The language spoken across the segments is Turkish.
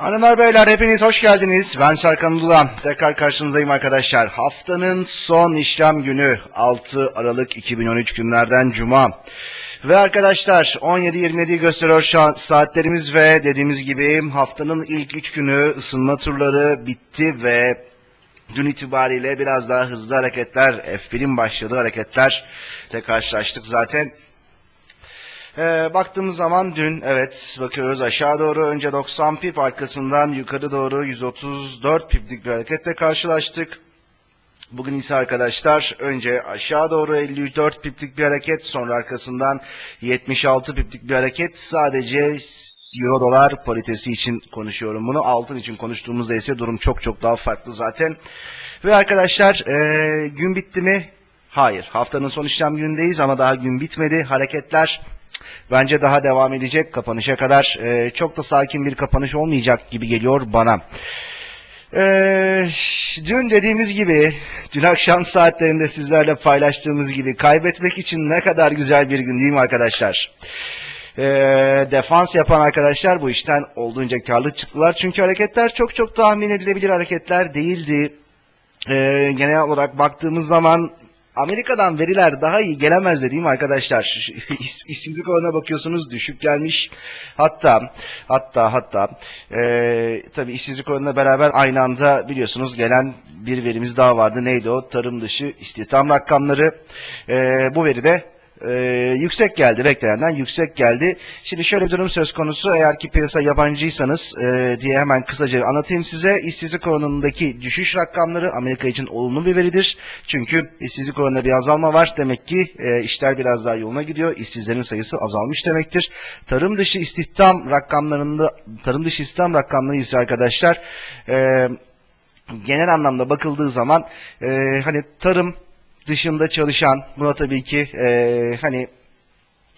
Hanımlar beyler hepiniz hoş geldiniz. Ben Serkan Ululan. Tekrar karşınızdayım arkadaşlar. Haftanın son işlem günü 6 Aralık 2013 günlerden Cuma. Ve arkadaşlar 17.27'yi gösteriyor şu an saatlerimiz ve dediğimiz gibi haftanın ilk 3 günü ısınma turları bitti ve Dün itibariyle biraz daha hızlı hareketler, F1'in başladığı hareketlerle karşılaştık zaten. Ee, baktığımız zaman dün evet bakıyoruz aşağı doğru önce 90 pip arkasından yukarı doğru 134 piplik bir hareketle karşılaştık. Bugün ise arkadaşlar önce aşağı doğru 54 piplik bir hareket sonra arkasından 76 piplik bir hareket sadece euro dolar paritesi için konuşuyorum bunu. Altın için konuştuğumuzda ise durum çok çok daha farklı zaten. Ve arkadaşlar ee, gün bitti mi? Hayır. Haftanın son işlem günündeyiz ama daha gün bitmedi. Hareketler bence daha devam edecek kapanışa kadar. Ee, çok da sakin bir kapanış olmayacak gibi geliyor bana. Ee, dün dediğimiz gibi, dün akşam saatlerinde sizlerle paylaştığımız gibi kaybetmek için ne kadar güzel bir gün değil mi arkadaşlar? Ee, defans yapan arkadaşlar bu işten olduğunca karlı çıktılar. Çünkü hareketler çok çok tahmin edilebilir hareketler değildi. Ee, genel olarak baktığımız zaman Amerika'dan veriler daha iyi gelemez dediğim arkadaşlar. İş- İşsizlik oranına bakıyorsunuz düşük gelmiş. Hatta hatta hatta eee tabii işsizlik oranına beraber aynı anda biliyorsunuz gelen bir verimiz daha vardı. Neydi o? Tarım dışı istihdam rakamları. Eee, bu veri de eee, yüksek geldi. Beklenenden yüksek geldi. Şimdi şöyle bir durum söz konusu. Eğer ki piyasa yabancıysanız eee, diye hemen kısaca anlatayım size. İşsizlik oranındaki düşüş rakamları Amerika için olumlu bir veridir. Çünkü işsizlik oranında bir azalma var. Demek ki eee, işler biraz daha yoluna gidiyor. İşsizlerin sayısı azalmış demektir. Tarım dışı istihdam rakamlarında tarım dışı istihdam rakamları ise arkadaşlar eee genel anlamda bakıldığı zaman e, hani tarım dışında çalışan buna tabii ki e, hani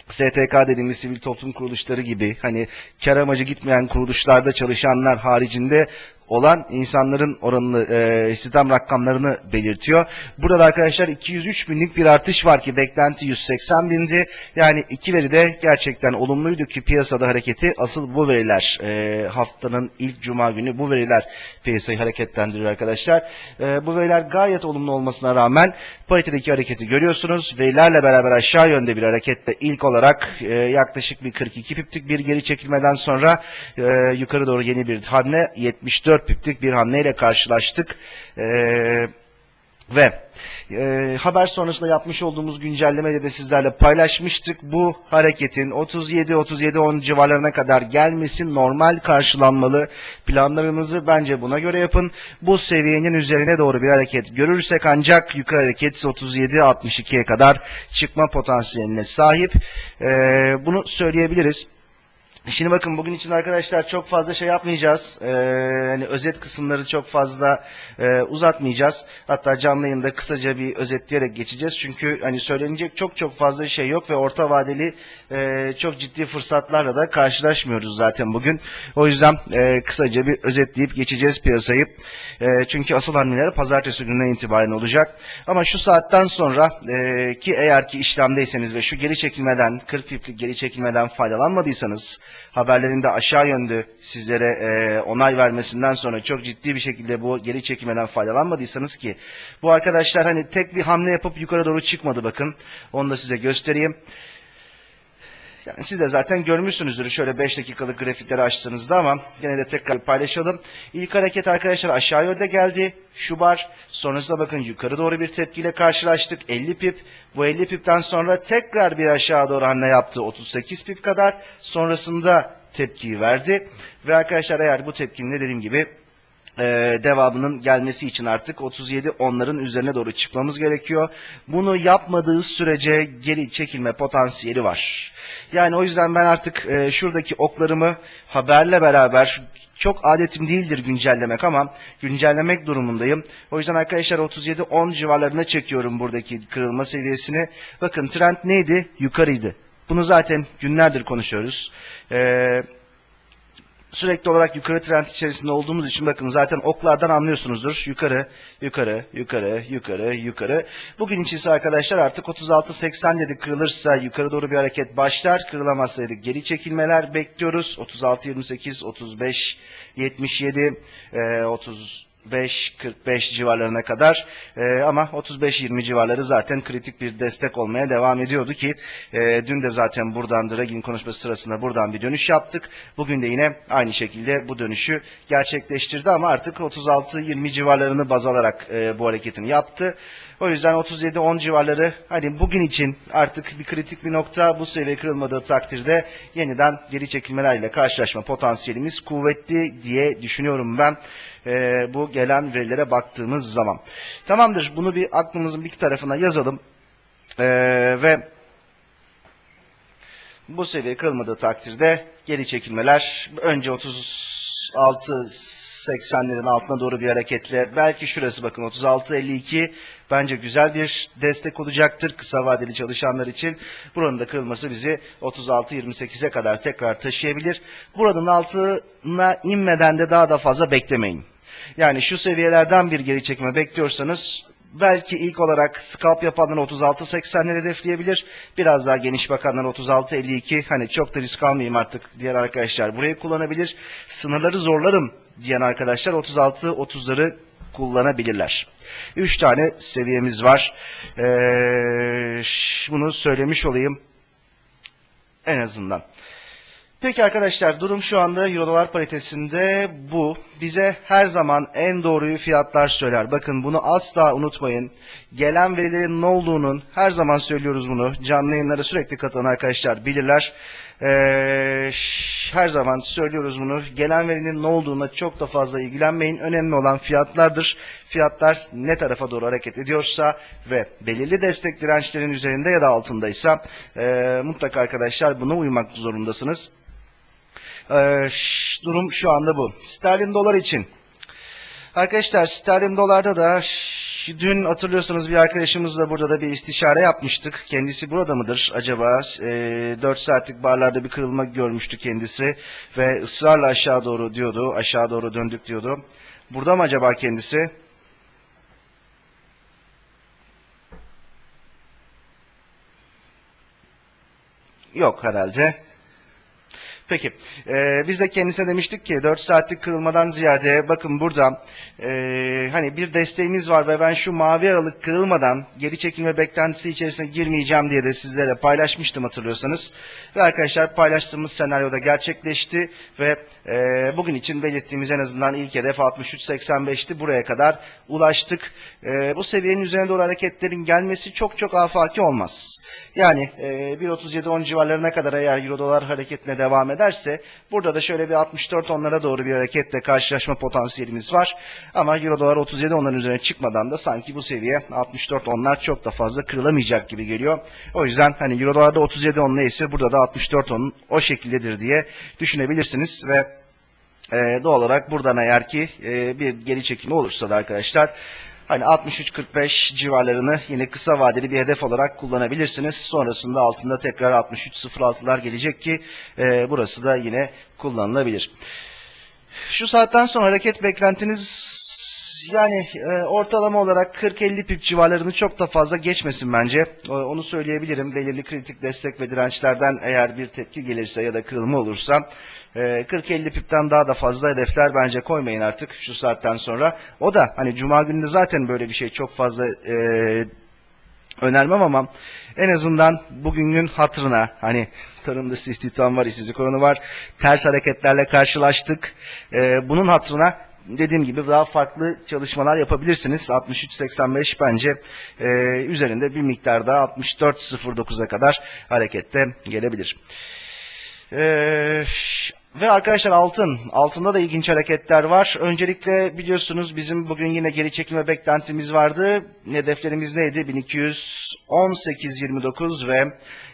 STK dediğimiz sivil toplum kuruluşları gibi hani kar amacı gitmeyen kuruluşlarda çalışanlar haricinde olan insanların oranını e, istihdam rakamlarını belirtiyor. Burada arkadaşlar 203 binlik bir artış var ki beklenti 180 bindi. Yani iki veri de gerçekten olumluydu ki piyasada hareketi asıl bu veriler e, haftanın ilk cuma günü bu veriler piyasayı hareketlendiriyor arkadaşlar. E, bu veriler gayet olumlu olmasına rağmen paritedeki hareketi görüyorsunuz. Verilerle beraber aşağı yönde bir hareketle ilk olarak e, yaklaşık bir 42 piplik bir geri çekilmeden sonra e, yukarı doğru yeni bir hamle 74 piplik bir hamleyle karşılaştık. E, ve e, haber sonrasında yapmış olduğumuz güncellemeyle de sizlerle paylaşmıştık. Bu hareketin 37-37-10 civarlarına kadar gelmesi normal karşılanmalı. Planlarınızı bence buna göre yapın. Bu seviyenin üzerine doğru bir hareket görürsek ancak yukarı hareket 37-62'ye kadar çıkma potansiyeline sahip. E, bunu söyleyebiliriz. Şimdi bakın bugün için arkadaşlar çok fazla şey yapmayacağız. Ee, hani özet kısımları çok fazla e, uzatmayacağız. Hatta canlı yayında kısaca bir özetleyerek geçeceğiz. Çünkü hani söylenecek çok çok fazla şey yok ve orta vadeli e, çok ciddi fırsatlarla da karşılaşmıyoruz zaten bugün. O yüzden e, kısaca bir özetleyip geçeceğiz piyasayı. E, çünkü asıl hamleler pazartesi gününden itibaren olacak. Ama şu saatten sonra e, ki eğer ki işlemdeyseniz ve şu geri çekilmeden 40 piplik geri çekilmeden faydalanmadıysanız haberlerinde aşağı yönlü sizlere e, onay vermesinden sonra çok ciddi bir şekilde bu geri çekilmeden faydalanmadıysanız ki bu arkadaşlar hani tek bir hamle yapıp yukarı doğru çıkmadı bakın. Onu da size göstereyim. Yani siz de zaten görmüşsünüzdür şöyle 5 dakikalık grafikleri açtığınızda ama gene de tekrar paylaşalım. İlk hareket arkadaşlar aşağı yönde geldi. Şu bar. Sonrasında bakın yukarı doğru bir tepkiyle karşılaştık. 50 pip. Bu 50 pipten sonra tekrar bir aşağı doğru hamle yaptı. 38 pip kadar. Sonrasında tepkiyi verdi. Ve arkadaşlar eğer bu tepkinin de dediğim gibi e, devamının gelmesi için artık 37 onların üzerine doğru çıkmamız gerekiyor. Bunu yapmadığı sürece geri çekilme potansiyeli var. Yani o yüzden ben artık e, şuradaki oklarımı haberle beraber çok adetim değildir güncellemek ama güncellemek durumundayım. O yüzden arkadaşlar 37-10 civarlarına çekiyorum buradaki kırılma seviyesini. Bakın trend neydi? Yukarıydı. Bunu zaten günlerdir konuşuyoruz. Eee sürekli olarak yukarı trend içerisinde olduğumuz için bakın zaten oklardan anlıyorsunuzdur. Yukarı, yukarı, yukarı, yukarı, yukarı. Bugün için ise arkadaşlar artık 36.80 dedik kırılırsa yukarı doğru bir hareket başlar. Kırılamazsa dedik geri çekilmeler bekliyoruz. 36.28, 35, 77, e, 30 5-45 civarlarına kadar Ee, ama 35-20 civarları zaten kritik bir destek olmaya devam ediyordu ki e, dün de zaten buradan Draghin konuşması sırasında buradan bir dönüş yaptık. Bugün de yine aynı şekilde bu dönüşü gerçekleştirdi ama artık 36-20 civarlarını baz alarak e, bu hareketini yaptı. O yüzden 37-10 civarları hani bugün için artık bir kritik bir nokta bu seviye kırılmadığı takdirde yeniden geri çekilmelerle karşılaşma potansiyelimiz kuvvetli diye düşünüyorum ben e, bu gelen verilere baktığımız zaman. Tamamdır bunu bir aklımızın bir tarafına yazalım E, ve bu seviye kırılmadığı takdirde geri çekilmeler önce 36 80'lerin altına doğru bir hareketle belki şurası bakın 36-52 bence güzel bir destek olacaktır kısa vadeli çalışanlar için. Buranın da kırılması bizi 36-28'e kadar tekrar taşıyabilir. Buranın altına inmeden de daha da fazla beklemeyin. Yani şu seviyelerden bir geri çekme bekliyorsanız belki ilk olarak scalp yapanlar 36-80'leri hedefleyebilir. Biraz daha geniş bakanlar 36-52 hani çok da risk almayayım artık diğer arkadaşlar burayı kullanabilir. Sınırları zorlarım diyen arkadaşlar 36-30'ları kullanabilirler. 3 tane seviyemiz var. Ee, bunu söylemiş olayım en azından. Peki arkadaşlar durum şu anda Euro dolar paritesinde bu. Bize her zaman en doğruyu fiyatlar söyler. Bakın bunu asla unutmayın. Gelen verilerin ne olduğunun her zaman söylüyoruz bunu. Canlı yayınlara sürekli katılan arkadaşlar bilirler. Ee, her zaman söylüyoruz bunu. Gelen verinin ne olduğuna çok da fazla ilgilenmeyin. Önemli olan fiyatlardır. Fiyatlar ne tarafa doğru hareket ediyorsa ve belirli destek dirençlerin üzerinde ya da altındaysa ee, mutlaka arkadaşlar buna uymak zorundasınız. Ee, durum şu anda bu. Sterlin dolar için. Arkadaşlar sterlin dolarda da dün hatırlıyorsanız bir arkadaşımızla burada da bir istişare yapmıştık. Kendisi burada mıdır acaba? Ee, 4 saatlik barlarda bir kırılma görmüştü kendisi ve ısrarla aşağı doğru diyordu. Aşağı doğru döndük diyordu. Burada mı acaba kendisi? Yok herhalde. Peki. Ee, biz de kendisine demiştik ki 4 saatlik kırılmadan ziyade bakın burada ee, hani bir desteğimiz var ve ben şu mavi aralık kırılmadan geri çekilme beklentisi içerisine girmeyeceğim diye de sizlere paylaşmıştım hatırlıyorsanız. Ve arkadaşlar paylaştığımız senaryoda gerçekleşti ve ee, bugün için belirttiğimiz en azından ilk hedef 63.85'ti. Buraya kadar ulaştık. Ee, bu seviyenin üzerine doğru hareketlerin gelmesi çok çok afaki olmaz. Yani e, 1.37-10 civarlarına kadar eğer Euro dolar hareketine devam ederse burada da şöyle bir 64 onlara doğru bir hareketle karşılaşma potansiyelimiz var. Ama Euro dolar 37 onların üzerine çıkmadan da sanki bu seviye 64 onlar çok da fazla kırılamayacak gibi geliyor. O yüzden hani Euro dolarda 37 on neyse burada da 64 on o şekildedir diye düşünebilirsiniz ve ee, doğal olarak buradan eğer ki e, bir geri çekilme olursa da arkadaşlar hani 63-45 civarlarını yine kısa vadeli bir hedef olarak kullanabilirsiniz. Sonrasında altında tekrar 63-06'lar gelecek ki e, burası da yine kullanılabilir. Şu saatten sonra hareket beklentiniz yani e, ortalama olarak 40-50 pip civarlarını çok da fazla geçmesin bence. E, onu söyleyebilirim. Belirli kritik destek ve dirençlerden eğer bir tepki gelirse ya da kırılma olursa e, 40-50 pipten daha da fazla hedefler bence koymayın artık şu saatten sonra. O da hani cuma gününde zaten böyle bir şey çok fazla e, önermem ama en azından bugünün hatırına hani tarımda istihdam var, işsizlik oranı var, ters hareketlerle karşılaştık. Ee, bunun hatırına dediğim gibi daha farklı çalışmalar yapabilirsiniz. 63.85 bence e, üzerinde bir miktar daha 64.09'a kadar harekette gelebilir. Ee, ve arkadaşlar altın. Altında da ilginç hareketler var. Öncelikle biliyorsunuz bizim bugün yine geri çekilme beklentimiz vardı. Hedeflerimiz neydi? 1218.29 ve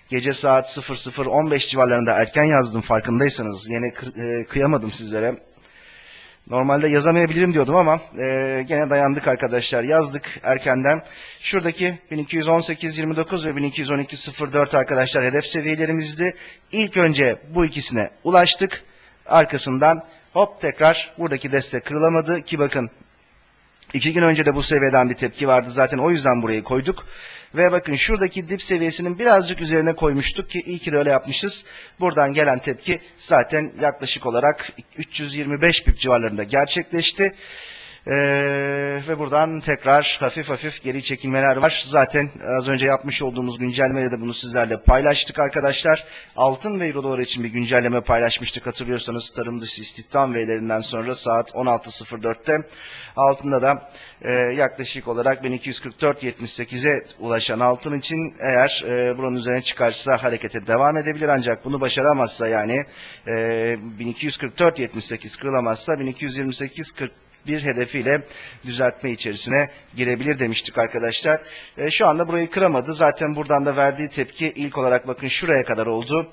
gece saat 00.15 civarlarında erken yazdım farkındaysanız. Yine kı- kıyamadım sizlere. Normalde yazamayabilirim diyordum ama e, gene dayandık arkadaşlar. Yazdık erkenden. Şuradaki 1218.29 ve 1212.04 arkadaşlar hedef seviyelerimizdi. İlk önce bu ikisine ulaştık. Arkasından hop tekrar buradaki destek kırılamadı ki bakın İki gün önce de bu seviyeden bir tepki vardı zaten o yüzden burayı koyduk. Ve bakın şuradaki dip seviyesinin birazcık üzerine koymuştuk ki iyi ki de öyle yapmışız. Buradan gelen tepki zaten yaklaşık olarak 325 pip civarlarında gerçekleşti. Ee, ve buradan tekrar hafif hafif geri çekilmeler var. Zaten az önce yapmış olduğumuz güncellemede de bunu sizlerle paylaştık arkadaşlar. Altın ve euro dolar için bir güncelleme paylaşmıştık hatırlıyorsanız tarım dışı istihdam verilerinden sonra saat 16.04'te. Altında da e, yaklaşık olarak 1244.78'e ulaşan altın için eğer e, buranın üzerine çıkarsa harekete devam edebilir ancak bunu başaramazsa yani e, 1244.78 kırılamazsa 1228.40 bir hedefiyle düzeltme içerisine girebilir demiştik arkadaşlar. E, şu anda burayı kıramadı. Zaten buradan da verdiği tepki ilk olarak bakın şuraya kadar oldu.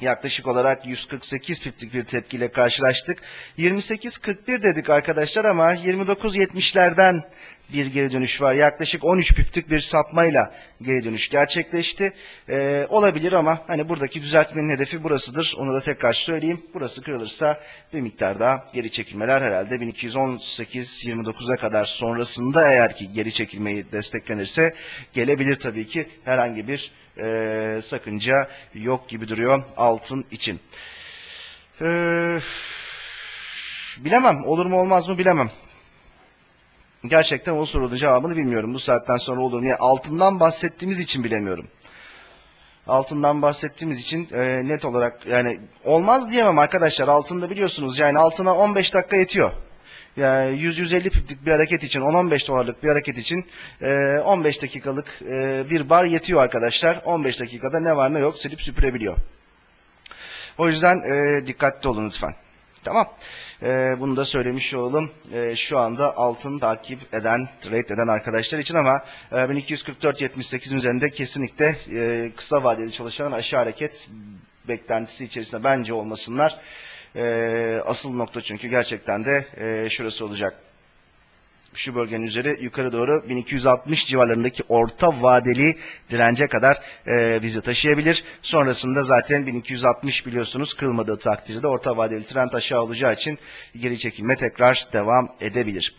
Yaklaşık olarak 148 piplik bir tepkiyle karşılaştık. 28.41 dedik arkadaşlar ama 29.70'lerden bir geri dönüş var. Yaklaşık 13 piplik bir sapmayla geri dönüş gerçekleşti. Ee, olabilir ama hani buradaki düzeltmenin hedefi burasıdır. Onu da tekrar söyleyeyim. Burası kırılırsa bir miktar daha geri çekilmeler herhalde 1218-29'a kadar sonrasında eğer ki geri çekilmeyi desteklenirse gelebilir tabii ki herhangi bir e, sakınca yok gibi duruyor altın için. Ee, bilemem olur mu olmaz mı bilemem. Gerçekten o sorunun cevabını bilmiyorum. Bu saatten sonra olur mu? Yani altından bahsettiğimiz için bilemiyorum. Altından bahsettiğimiz için e, net olarak yani olmaz diyemem arkadaşlar. Altında biliyorsunuz yani altına 15 dakika yetiyor. Yani 100-150 piplik bir hareket için 10-15 dolarlık bir hareket için e, 15 dakikalık e, bir bar yetiyor arkadaşlar. 15 dakikada ne var ne yok silip süpürebiliyor. O yüzden e, dikkatli olun lütfen. Tamam. Ee, bunu da söylemiş olalım. Ee, şu anda altın takip eden, trade eden arkadaşlar için ama e, 1244.78'in üzerinde kesinlikle e, kısa vadeli çalışan aşağı hareket beklentisi içerisinde bence olmasınlar. Ee, asıl nokta çünkü gerçekten de e, şurası olacak şu bölgenin üzeri yukarı doğru 1260 civarlarındaki orta vadeli dirence kadar e, bizi taşıyabilir. Sonrasında zaten 1260 biliyorsunuz kırılmadığı takdirde orta vadeli trend aşağı olacağı için geri çekilme tekrar devam edebilir.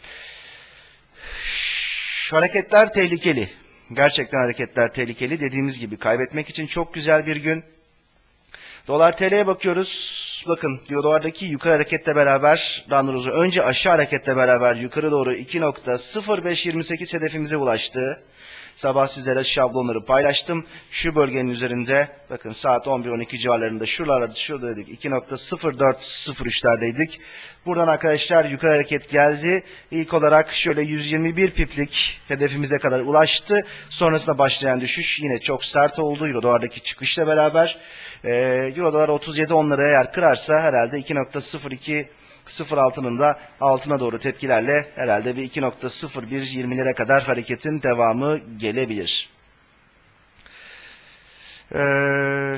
Hareketler tehlikeli. Gerçekten hareketler tehlikeli. Dediğimiz gibi kaybetmek için çok güzel bir gün. Dolar TL'ye bakıyoruz. Bakın dolardaki yukarı hareketle beraber daha doğrusu önce aşağı hareketle beraber yukarı doğru 2.0528 hedefimize ulaştı. Sabah sizlere şablonları paylaştım. Şu bölgenin üzerinde bakın saat 11-12 civarlarında şuralarda şurada dedik 2.0403'lerdeydik. Buradan arkadaşlar yukarı hareket geldi. İlk olarak şöyle 121 piplik hedefimize kadar ulaştı. Sonrasında başlayan düşüş yine çok sert oldu. Euro dolardaki çıkışla beraber. Ee, Euro dolar 37 onları eğer kırarsa herhalde 2.02 06'nın da altına doğru tepkilerle herhalde bir 2.0120'lere kadar hareketin devamı gelebilir. Ee,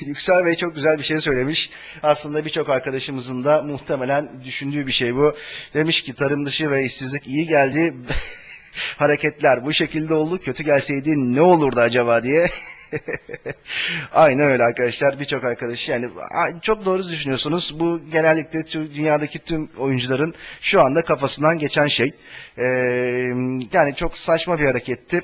Yüksel Bey çok güzel bir şey söylemiş. Aslında birçok arkadaşımızın da muhtemelen düşündüğü bir şey bu. Demiş ki tarım dışı ve işsizlik iyi geldi. Hareketler bu şekilde oldu. Kötü gelseydi ne olurdu acaba diye. Aynen öyle arkadaşlar. Birçok arkadaş yani çok doğru düşünüyorsunuz. Bu genellikle dünyadaki tüm oyuncuların şu anda kafasından geçen şey. Ee, yani çok saçma bir hareketti.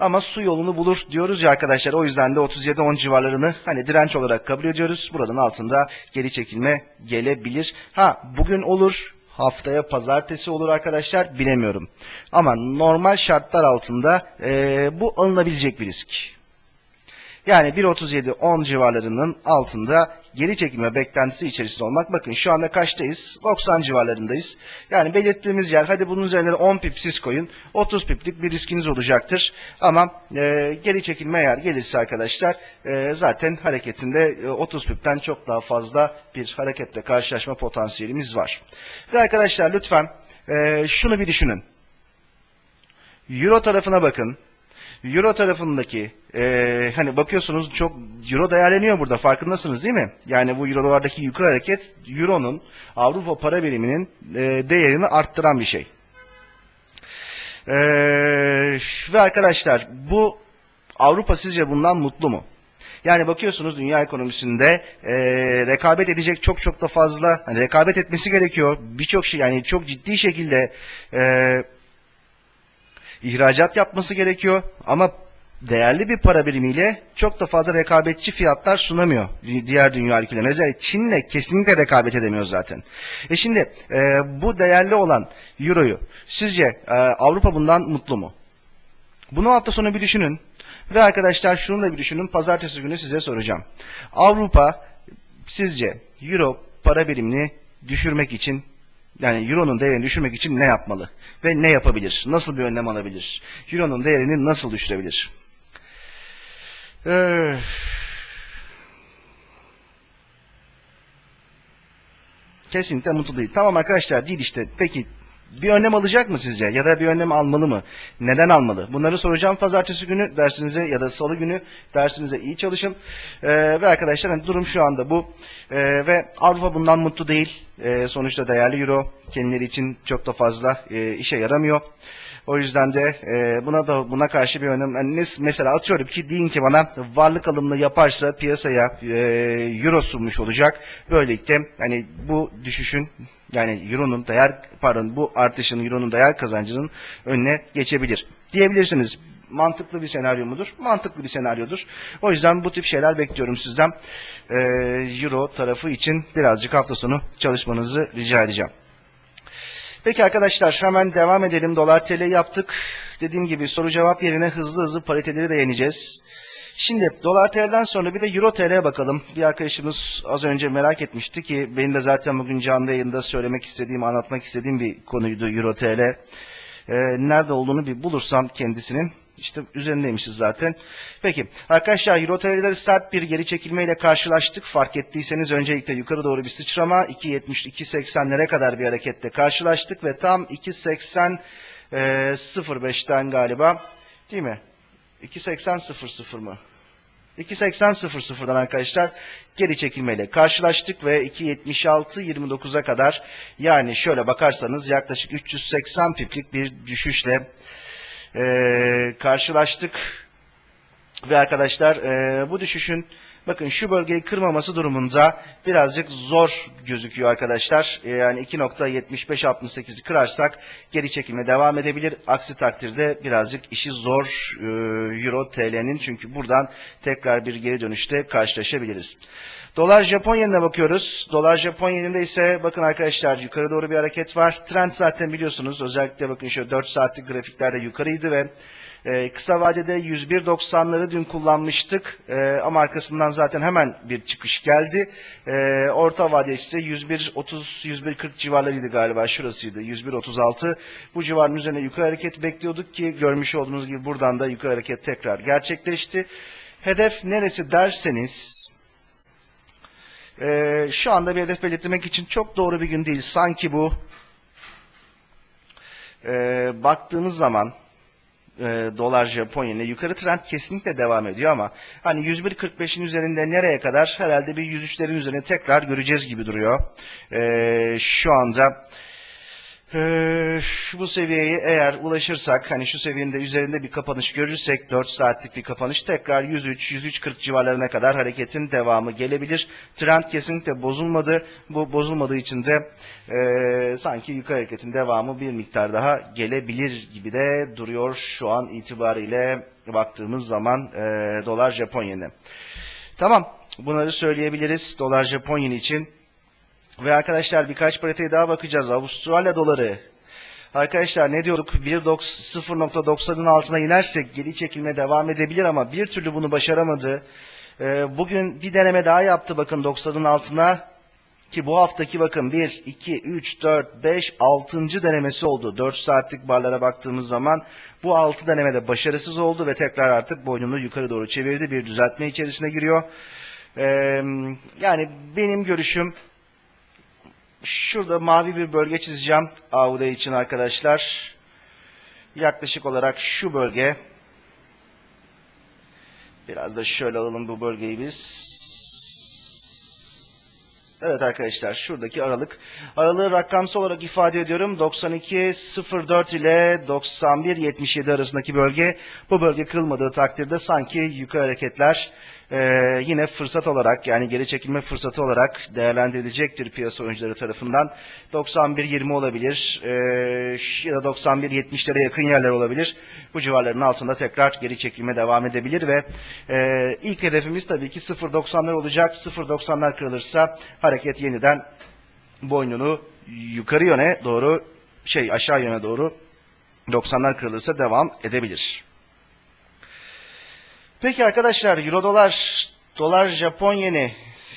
Ama su yolunu bulur diyoruz ya arkadaşlar. O yüzden de 37-10 civarlarını hani direnç olarak kabul ediyoruz. Buradan altında geri çekilme gelebilir. Ha bugün olur. Haftaya pazartesi olur arkadaşlar bilemiyorum. Ama normal şartlar altında e, bu alınabilecek bir risk. Yani 1.37-10 civarlarının altında geri çekilme beklentisi içerisinde olmak. Bakın şu anda kaçtayız? 90 civarlarındayız. Yani belirttiğimiz yer hadi bunun üzerine 10 pip siz koyun. 30 piplik bir riskiniz olacaktır. Ama e, geri çekilme eğer gelirse arkadaşlar e, zaten hareketinde e, 30 pipten çok daha fazla bir hareketle karşılaşma potansiyelimiz var. Ve arkadaşlar lütfen e, şunu bir düşünün. Euro tarafına bakın. Euro tarafındaki e, hani bakıyorsunuz çok Euro değerleniyor burada farkındasınız değil mi? Yani bu Euro dolardaki yukarı hareket Euro'nun Avrupa para biriminin e, değerini arttıran bir şey. E, ve arkadaşlar bu Avrupa sizce bundan mutlu mu? Yani bakıyorsunuz dünya ekonomisinde e, rekabet edecek çok çok da fazla hani rekabet etmesi gerekiyor. Birçok şey yani çok ciddi şekilde e, ihracat yapması gerekiyor ama değerli bir para birimiyle çok da fazla rekabetçi fiyatlar sunamıyor di- diğer dünya ülkelerine. Özellikle Çin'le kesinlikle rekabet edemiyor zaten. E şimdi e, bu değerli olan Euro'yu sizce e, Avrupa bundan mutlu mu? Bunu hafta sonu bir düşünün. Ve arkadaşlar şunu da bir düşünün. Pazartesi günü size soracağım. Avrupa sizce Euro para birimini düşürmek için yani Euro'nun değerini düşürmek için ne yapmalı? Ve ne yapabilir? Nasıl bir önlem alabilir? Euro'nun değerini nasıl düşürebilir? Öf. Kesinlikle mutlu değil. Tamam arkadaşlar değil işte. Peki bir önlem alacak mı sizce? Ya da bir önlem almalı mı? Neden almalı? Bunları soracağım pazartesi günü dersinize ya da salı günü dersinize iyi çalışın. Ee, ve arkadaşlar hani durum şu anda bu. Ee, ve Avrupa bundan mutlu değil. Ee, sonuçta değerli euro kendileri için çok da fazla e, işe yaramıyor. O yüzden de e, buna da buna karşı bir önlem yani mesela atıyorum ki deyin ki bana varlık alımını yaparsa piyasaya e, euro sunmuş olacak. Böylelikle hani bu düşüşün yani euronun değer pardon bu artışın euronun değer kazancının önüne geçebilir diyebilirsiniz. Mantıklı bir senaryo mudur? Mantıklı bir senaryodur. O yüzden bu tip şeyler bekliyorum sizden. E, euro tarafı için birazcık hafta sonu çalışmanızı rica edeceğim. Peki arkadaşlar hemen devam edelim. Dolar TL yaptık. Dediğim gibi soru cevap yerine hızlı hızlı pariteleri de yeneceğiz. Şimdi dolar TL'den sonra bir de euro TL'ye bakalım. Bir arkadaşımız az önce merak etmişti ki benim de zaten bugün canlı yayında söylemek istediğim, anlatmak istediğim bir konuydu euro TL. Ee, nerede olduğunu bir bulursam kendisinin işte üzerindeymişiz zaten. Peki arkadaşlar Euro TL'de sert bir geri çekilmeyle karşılaştık. Fark ettiyseniz öncelikle yukarı doğru bir sıçrama 2.70 2.80'lere kadar bir hareketle karşılaştık ve tam 2.80 e, 05'ten galiba değil mi? 2.80.00 mı? 2.80.00'dan arkadaşlar geri çekilmeyle karşılaştık ve 2.76.29'a kadar yani şöyle bakarsanız yaklaşık 380 piplik bir düşüşle e, karşılaştık. Ve arkadaşlar e, bu düşüşün bakın şu bölgeyi kırmaması durumunda birazcık zor gözüküyor arkadaşlar. E, yani 2.7568'i kırarsak geri çekilme devam edebilir. Aksi takdirde birazcık işi zor e, Euro TL'nin çünkü buradan tekrar bir geri dönüşte karşılaşabiliriz. Dolar Japon yenine bakıyoruz. Dolar Japon yeninde ise bakın arkadaşlar yukarı doğru bir hareket var. Trend zaten biliyorsunuz özellikle bakın şöyle 4 saatlik grafiklerde yukarıydı ve e, kısa vadede 101.90'ları dün kullanmıştık e, ama arkasından zaten hemen bir çıkış geldi. E, orta vade ise 101.30-101.40 civarlarıydı galiba şurasıydı 101.36 bu civarın üzerine yukarı hareket bekliyorduk ki görmüş olduğunuz gibi buradan da yukarı hareket tekrar gerçekleşti. Hedef neresi derseniz ee, şu anda bir hedef belirtmek için çok doğru bir gün değil. Sanki bu e, baktığımız zaman e, dolar Japon yenine yukarı trend kesinlikle devam ediyor ama hani 101.45'in üzerinde nereye kadar herhalde bir 103'lerin üzerine tekrar göreceğiz gibi duruyor. E, şu anda ee, bu seviyeye eğer ulaşırsak hani şu seviyenin de üzerinde bir kapanış görürsek 4 saatlik bir kapanış tekrar 103-103.40 civarlarına kadar hareketin devamı gelebilir. Trend kesinlikle bozulmadı. Bu bozulmadığı için de e, sanki yukarı hareketin devamı bir miktar daha gelebilir gibi de duruyor şu an itibariyle baktığımız zaman e, dolar Japon yeni. Tamam bunları söyleyebiliriz dolar Japon yeni için. Ve arkadaşlar birkaç pariteye daha bakacağız. Avustralya doları. Arkadaşlar ne diyorduk? 0.90'ın altına inersek geri çekilme devam edebilir ama bir türlü bunu başaramadı. Ee, bugün bir deneme daha yaptı bakın 90'ın altına. Ki bu haftaki bakın 1, 2, 3, 4, 5, 6. denemesi oldu. 4 saatlik barlara baktığımız zaman bu 6 denemede başarısız oldu ve tekrar artık boynunu yukarı doğru çevirdi. Bir düzeltme içerisine giriyor. Ee, yani benim görüşüm Şurada mavi bir bölge çizeceğim AUD için arkadaşlar. Yaklaşık olarak şu bölge. Biraz da şöyle alalım bu bölgeyi biz. Evet arkadaşlar şuradaki aralık. Aralığı rakamsal olarak ifade ediyorum. 92.04 ile 91.77 arasındaki bölge. Bu bölge kırılmadığı takdirde sanki yukarı hareketler e, yine fırsat olarak yani geri çekilme fırsatı olarak değerlendirilecektir piyasa oyuncuları tarafından. 91-20 olabilir e, ya da 91-70'lere yakın yerler olabilir. Bu civarların altında tekrar geri çekilme devam edebilir ve e, ilk hedefimiz tabii ki 0.90'lar olacak. 0.90'lar kırılırsa hareket yeniden boynunu yukarı yöne doğru şey aşağı yöne doğru 90'lar kırılırsa devam edebilir. Peki arkadaşlar Euro dolar, dolar Japon yeni,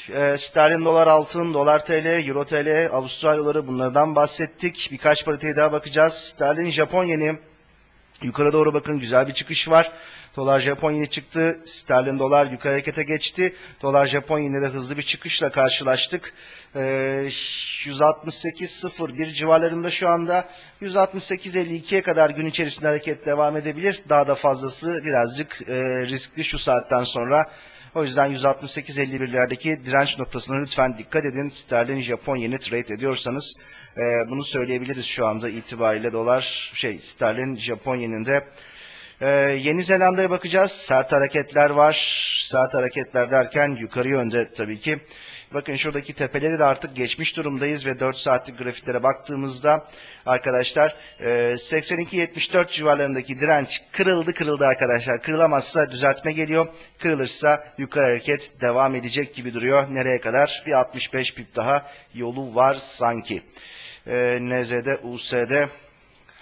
e, sterlin dolar altın, dolar TL, Euro TL, Avustralya doları bunlardan bahsettik. Birkaç pariteye daha bakacağız. Sterlin Japon yeni yukarı doğru bakın güzel bir çıkış var. Dolar Japon yeni çıktı. Sterlin dolar yukarı harekete geçti. Dolar Japon yine de hızlı bir çıkışla karşılaştık. Ee, 168.01 civarlarında şu anda 168.52'ye kadar gün içerisinde hareket devam edebilir. Daha da fazlası birazcık e, riskli şu saatten sonra. O yüzden 168.51'lerdeki direnç noktasına lütfen dikkat edin. Sterlin Japon yeni trade ediyorsanız e, bunu söyleyebiliriz şu anda itibariyle dolar şey sterlin Japon yeninde. Ee, Yeni Zelanda'ya bakacağız. Sert hareketler var. Sert hareketler derken yukarı yönde tabii ki. Bakın şuradaki tepeleri de artık geçmiş durumdayız ve 4 saatlik grafiklere baktığımızda arkadaşlar e, 82-74 civarlarındaki direnç kırıldı kırıldı arkadaşlar. Kırılamazsa düzeltme geliyor. Kırılırsa yukarı hareket devam edecek gibi duruyor. Nereye kadar? Bir 65 pip daha yolu var sanki. E, NZ'de, US'de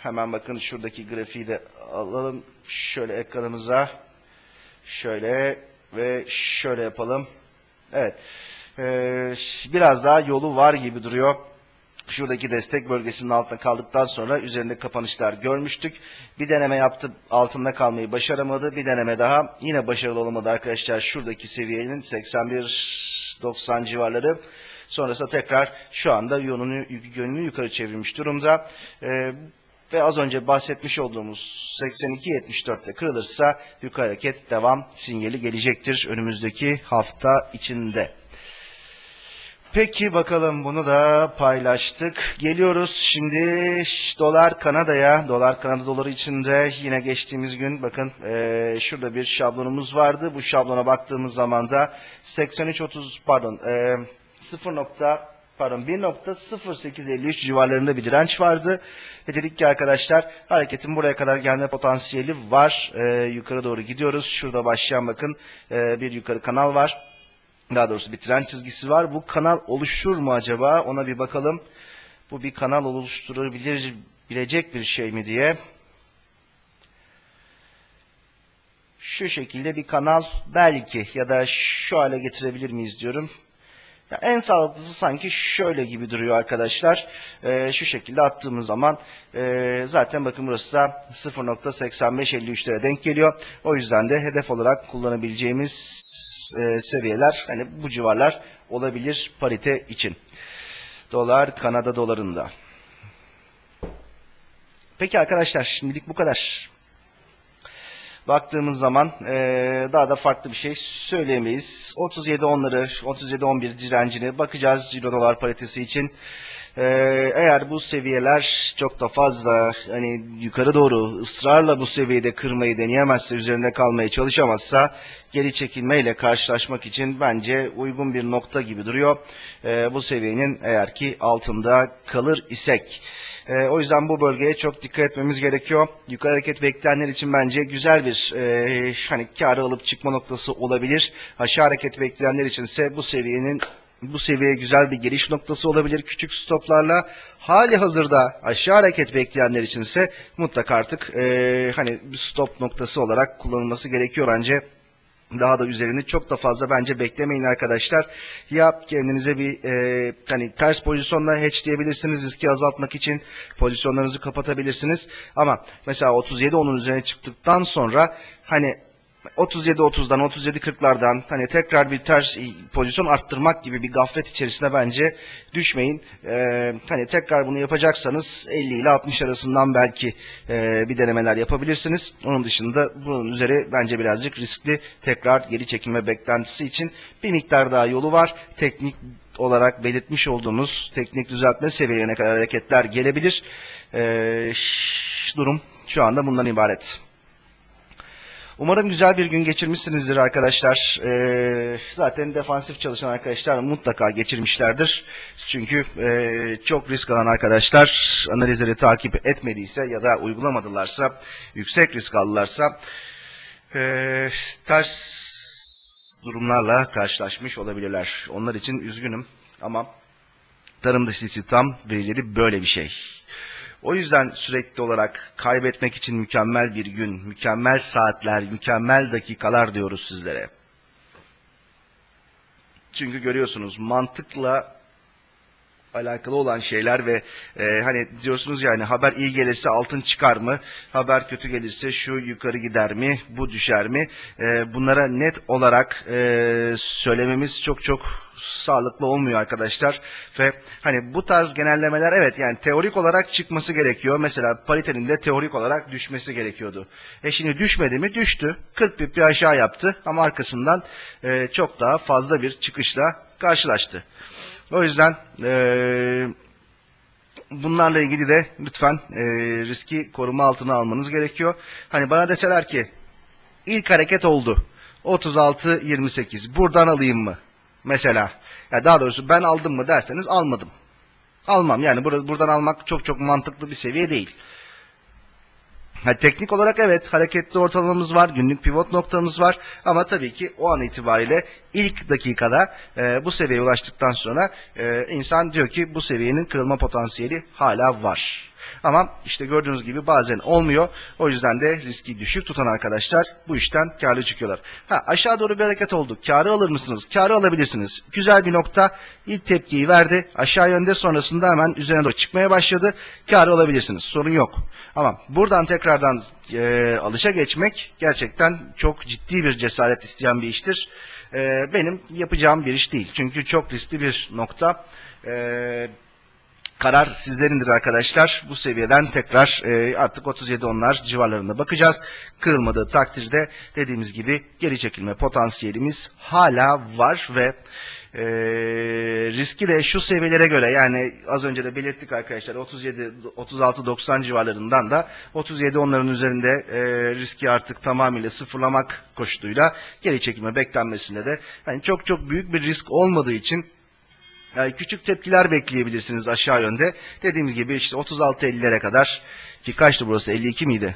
Hemen bakın şuradaki grafiği de alalım. Şöyle ekranımıza. Şöyle ve şöyle yapalım. Evet. Ee, biraz daha yolu var gibi duruyor. Şuradaki destek bölgesinin altında kaldıktan sonra üzerinde kapanışlar görmüştük. Bir deneme yaptı altında kalmayı başaramadı. Bir deneme daha yine başarılı olamadı arkadaşlar. Şuradaki seviyenin 81-90 civarları. Sonrasında tekrar şu anda yönünü, yönünü yukarı çevirmiş durumda. Ee, ve az önce bahsetmiş olduğumuz 82-74'te kırılırsa yukarı hareket devam sinyali gelecektir önümüzdeki hafta içinde. Peki bakalım bunu da paylaştık. Geliyoruz şimdi dolar Kanada'ya. Dolar Kanada doları içinde yine geçtiğimiz gün bakın eee, şurada bir şablonumuz vardı. Bu şablona baktığımız zaman da 83.30 pardon eee 0. pardon 1.0853 civarlarında bir direnç vardı. Ve dedik ki arkadaşlar hareketin buraya kadar gelme potansiyeli var. Eee, yukarı doğru gidiyoruz. Şurada başlayan bakın eee, bir yukarı kanal var. Daha doğrusu bir tren çizgisi var. Bu kanal oluşur mu acaba? Ona bir bakalım. Bu bir kanal oluşturabilir bilecek bir şey mi diye. Şu şekilde bir kanal belki ya da şu hale getirebilir miyiz diyorum. Ya en sağlıklısı sanki şöyle gibi duruyor arkadaşlar. Ee, şu şekilde attığımız zaman e, zaten bakın burası da 0.8553'lere denk geliyor. O yüzden de hedef olarak kullanabileceğimiz e, seviyeler hani bu civarlar olabilir parite için. Dolar Kanada dolarında. Peki arkadaşlar şimdilik bu kadar. Baktığımız zaman eee, daha da farklı bir şey söyleyemeyiz. 37 onları, 37 11 direncine bakacağız Euro dolar paritesi için. Eee, eğer bu seviyeler çok da fazla hani yukarı doğru ısrarla bu seviyede kırmayı deneyemezse, üzerinde kalmaya çalışamazsa geri çekilmeyle karşılaşmak için bence uygun bir nokta gibi duruyor. Eee, bu seviyenin eğer ki altında kalır isek. E, o yüzden bu bölgeye çok dikkat etmemiz gerekiyor. Yukarı hareket bekleyenler için bence güzel bir e, hani karı alıp çıkma noktası olabilir. Aşağı hareket bekleyenler içinse bu seviyenin bu seviye güzel bir giriş noktası olabilir küçük stoplarla. Hali hazırda aşağı hareket bekleyenler içinse mutlaka artık e, hani stop noktası olarak kullanılması gerekiyor bence. Daha da üzerini çok da fazla bence beklemeyin arkadaşlar. Ya kendinize bir e, hani ters pozisyonla hedge diyebilirsiniz riski azaltmak için pozisyonlarınızı kapatabilirsiniz. Ama mesela 37 onun üzerine çıktıktan sonra hani 37-30'dan 37-40'lardan hani tekrar bir ters pozisyon arttırmak gibi bir gaflet içerisine bence düşmeyin. Ee, hani tekrar bunu yapacaksanız 50 ile 60 arasından belki e, bir denemeler yapabilirsiniz. Onun dışında bunun üzeri bence birazcık riskli. Tekrar geri çekilme beklentisi için bir miktar daha yolu var. Teknik olarak belirtmiş olduğumuz teknik düzeltme seviyelerine kadar hareketler gelebilir. Ee, durum şu anda bundan ibaret. Umarım güzel bir gün geçirmişsinizdir arkadaşlar. Ee, zaten defansif çalışan arkadaşlar mutlaka geçirmişlerdir. Çünkü e, çok risk alan arkadaşlar analizleri takip etmediyse ya da uygulamadılarsa, yüksek risk aldılarsa e, ters durumlarla karşılaşmış olabilirler. Onlar için üzgünüm ama tarım dışı istihdam verileri böyle bir şey. O yüzden sürekli olarak kaybetmek için mükemmel bir gün, mükemmel saatler, mükemmel dakikalar diyoruz sizlere. Çünkü görüyorsunuz mantıkla alakalı olan şeyler ve e, hani diyorsunuz yani haber iyi gelirse altın çıkar mı? Haber kötü gelirse şu yukarı gider mi? Bu düşer mi? E, bunlara net olarak e, söylememiz çok çok sağlıklı olmuyor arkadaşlar. Ve hani bu tarz genellemeler evet yani teorik olarak çıkması gerekiyor. Mesela paritenin de teorik olarak düşmesi gerekiyordu. E şimdi düşmedi mi? Düştü. 40 pip bir aşağı yaptı ama arkasından e, çok daha fazla bir çıkışla karşılaştı. O yüzden eee, bunlarla ilgili de lütfen eee, riski koruma altına almanız gerekiyor. Hani bana deseler ki ilk hareket oldu. 36-28 buradan alayım mı? Mesela. Ya daha doğrusu ben aldım mı derseniz almadım. Almam yani bur- buradan almak çok çok mantıklı bir seviye değil. Ha, teknik olarak evet hareketli ortalamamız var, günlük pivot noktamız var ama tabii ki o an itibariyle ilk dakikada e, bu seviyeye ulaştıktan sonra e, insan diyor ki bu seviyenin kırılma potansiyeli hala var. Ama işte gördüğünüz gibi bazen olmuyor. O yüzden de riski düşük tutan arkadaşlar bu işten karlı çıkıyorlar. Ha aşağı doğru bir hareket oldu. Karı alır mısınız? Karı alabilirsiniz. Güzel bir nokta. İlk tepkiyi verdi. Aşağı yönde sonrasında hemen üzerine doğru çıkmaya başladı. Karı alabilirsiniz. Sorun yok. Ama buradan tekrardan e, alışa geçmek gerçekten çok ciddi bir cesaret isteyen bir iştir. E, benim yapacağım bir iş değil. Çünkü çok riskli bir nokta. E, karar sizlerindir arkadaşlar. Bu seviyeden tekrar e, artık 37 onlar civarlarında bakacağız. Kırılmadığı takdirde dediğimiz gibi geri çekilme potansiyelimiz hala var ve e, riski de şu seviyelere göre yani az önce de belirttik arkadaşlar 37 36 90 civarlarından da 37 onların üzerinde e, riski artık tamamıyla sıfırlamak koşuluyla geri çekilme beklenmesinde de yani çok çok büyük bir risk olmadığı için yani küçük tepkiler bekleyebilirsiniz aşağı yönde. Dediğimiz gibi işte 36-50'lere kadar ki kaçtı burası 52 miydi?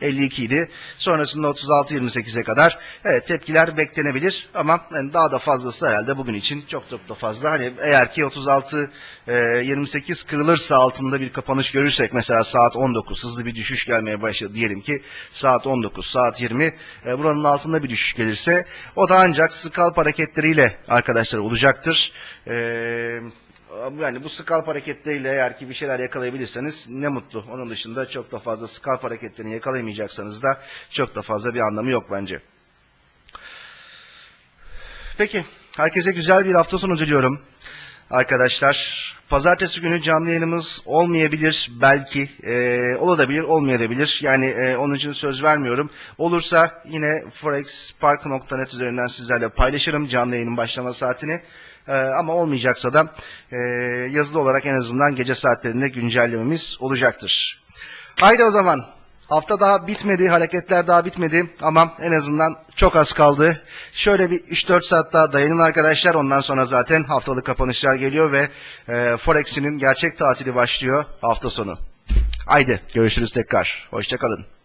52 idi. Sonrasında 36-28'e kadar evet tepkiler beklenebilir ama yani daha da fazlası herhalde bugün için çok çok da fazla. Hani eğer ki 36 e, 28 kırılırsa altında bir kapanış görürsek mesela saat 19 hızlı bir düşüş gelmeye başladı diyelim ki saat 19 saat 20 e, buranın altında bir düşüş gelirse o da ancak scalp hareketleriyle arkadaşlar olacaktır. Eee yani bu scalp hareketleriyle eğer ki bir şeyler yakalayabilirseniz ne mutlu. Onun dışında çok da fazla scalp hareketlerini yakalayamayacaksanız da çok da fazla bir anlamı yok bence. Peki, herkese güzel bir hafta sonu diliyorum. Arkadaşlar, pazartesi günü canlı yayınımız olmayabilir belki, e, olabilir, olmayabilir. Yani e, onun için söz vermiyorum. Olursa yine forexpark.net üzerinden sizlerle paylaşırım canlı yayının başlama saatini. Ee, ama olmayacaksa da e, yazılı olarak en azından gece saatlerinde güncellememiz olacaktır. Haydi o zaman. Hafta daha bitmedi, hareketler daha bitmedi ama en azından çok az kaldı. Şöyle bir 3-4 saat daha dayanın arkadaşlar. Ondan sonra zaten haftalık kapanışlar geliyor ve e, Forex'inin gerçek tatili başlıyor hafta sonu. Haydi görüşürüz tekrar. Hoşçakalın.